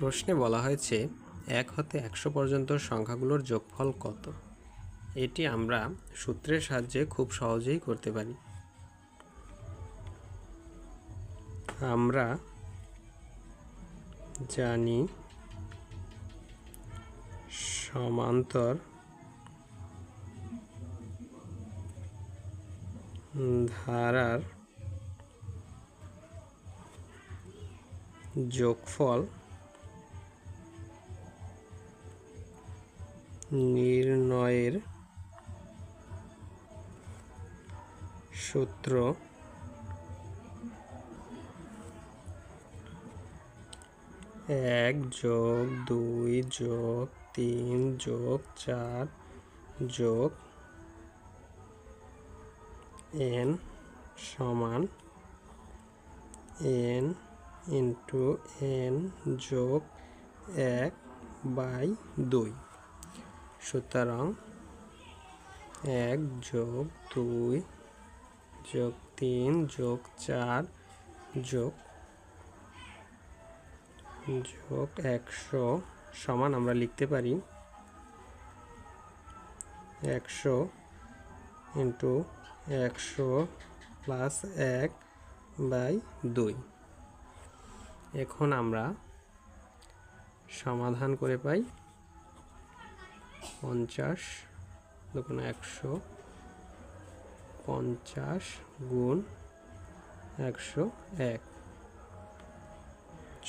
প্রশ্নে বলা হয়েছে, এক হতে একশো পর্যন্ত সংখ্যাগুলোর যোগফল কত? এটি আমরা সূত্রের সাহায্যে খুব সহজেই করতে পারি। আমরা জানি সমান্তর ধারার যোগফল নির্ণয়ের সূত্র এক যোগ দুই যোগ তিন যোগ চার যোগ এন সমান এন ইন্টু এন যোগ এক বাই দুই। সুতরাং এক যোগ দুই যোগ তিন যোগ চার যোগ যোগ একশো সমান আমরা লিখতে পারি একশো ইন্টু একশো প্লাস এক বাই দুই। এখন আমরা সমাধান করে পাই পঞ্চাশ দেখুন একশো পঞ্চাশ গুণ একশো এক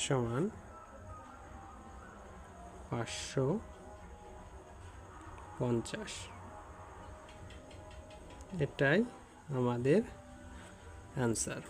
সমান পাঁচশো পঞ্চাশ। এটাই আমাদের অ্যান্সার